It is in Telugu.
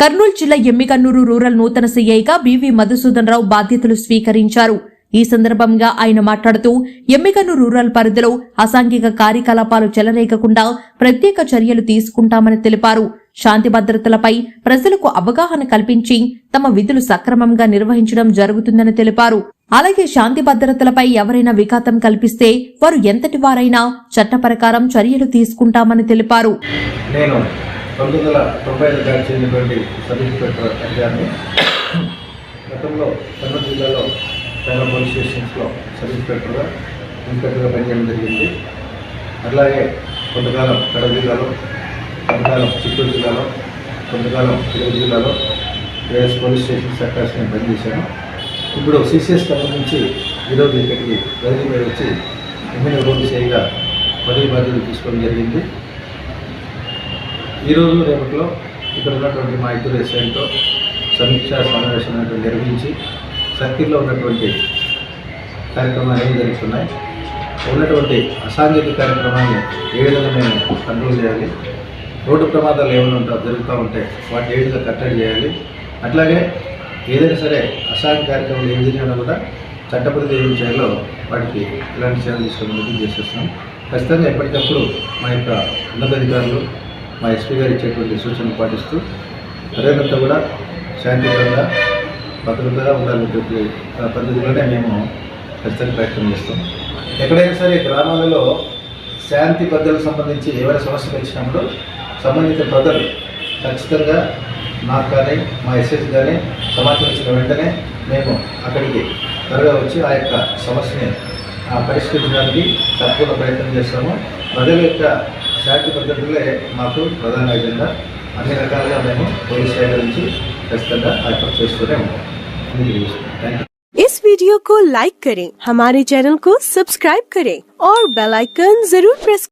కర్నూలు జిల్లా ఎమ్మికన్నూరు రూరల్ నూతన సీఐగా బివి మధుసూదన్ రావు బాధ్యతలు స్వీకరించారు. ఈ సందర్భంగా ఆయన మాట్లాడుతూ ఎమ్మికన్నూరు రూరల్ పరిధిలో అసాంఘిక కార్యకలాపాలు చెలరేగకుండా ప్రత్యేక చర్యలు తీసుకుంటామని తెలిపారు. శాంతి భద్రతలపై ప్రజలకు అవగాహన కల్పించి తమ విధులు సక్రమంగా నిర్వహించడం జరుగుతుందని తెలిపారు. అలాగే శాంతి భద్రతలపై ఎవరైనా విఘాతం కల్పిస్తే వారు ఎంతటి వారైనా చట్ట ప్రకారం చర్యలు తీసుకుంటామని తెలిపారు. పంతొమ్మిది వందల తొంభై ఐదు బ్యాచ్ చెందినటువంటి సబ్ ఇన్స్పెక్టర్ అధికారిని గతంలో కర్నూలు జిల్లాలో చాలా పోలీస్ స్టేషన్స్లో సబ్ ఇన్స్పెక్టర్గా ఇన్స్పెక్టర్గా పనిచేయడం జరిగింది. అట్లాగే కొంతకాలం కడప జిల్లాలో కొంతకాలం చిత్తూరు జిల్లాలో కొంతకాలం తిరుపతి జిల్లాలో వేరే పోలీస్ స్టేషన్ సెక్టర్స్ నేను పనిచేశాను. ఇప్పుడు సిసిఎస్ సంబంధించి నుంచి ఈరోజు ఇక్కడికి బదిలీ మీద వచ్చి ఎమ్మెల్యే రోడ్డు చేయగా పదవి బాధ్యతలు తీసుకోవడం జరిగింది. ఈరోజు రేపట్లో ఇక్కడ ఉన్నటువంటి మా ఇద్దరు ఎస్ఐలతో సమీక్ష సమావేశం అనేటువంటి నిర్వహించి సర్కిల్లో ఉన్నటువంటి కార్యక్రమాలు ఏమి జరుగుతున్నాయి? ఉన్నటువంటి అసాంఘిక కార్యక్రమాన్ని ఏ విధంగా మేము కంట్రోల్ చేయాలి? రోడ్డు ప్రమాదాలు ఏమైనా ఉంటా జరుగుతూ ఉంటే వాటిని ఏ విధంగా కట్టడి చేయాలి? అట్లాగే ఏదైనా సరే అసాంఘిక కార్యక్రమాలు ఏం జరిగినా కూడా చట్టపరిధి ఏం చేయాలో వాటికి ఇలాంటి చర్యలు తీసుకొని చేసేస్తున్నాం. ఖచ్చితంగా ఎప్పటికప్పుడు మా యొక్క ఉన్నతాధికారులు మా ఎస్పీ గారు ఇచ్చేటువంటి సూచనలు పాటిస్తూ ప్రజలంతా కూడా శాంతియుతంగా భద్రతగా ఉండాలనేటువంటి ఆ పద్ధతిలోనే మేము ఖచ్చితంగా ప్రయత్నం చేస్తాం. ఎక్కడైనా సరే గ్రామాలలో శాంతి భద్రతలకు సంబంధించి ఏవైనా సమస్యలు వచ్చినప్పుడు సంబంధిత ప్రజలు ఖచ్చితంగా నాకు కానీ మా ఎస్ఎస్ కానీ సమాచారం ఇచ్చిన వెంటనే మేము అక్కడికి త్వరగా వచ్చి ఆ యొక్క సమస్యని ఆ, పరిష్కరించడానికి తప్పకుండా ప్రయత్నం చేస్తాము. ప్రజల యొక్క శాంతి భద్రతలే మాకు ప్రధాన ఎజెండా అన్ని రకాలుగా మేము పోలీస్ శాఖ నుంచి ఖచ్చితంగా ఆ యొక్క చేస్తూనే ఉంటాం థ్యాంక్ యూ इस वीडियो को लाइक करें हमारे चैनल को सब्सक्राइब करें और बेल आइकन जरूर प्रेस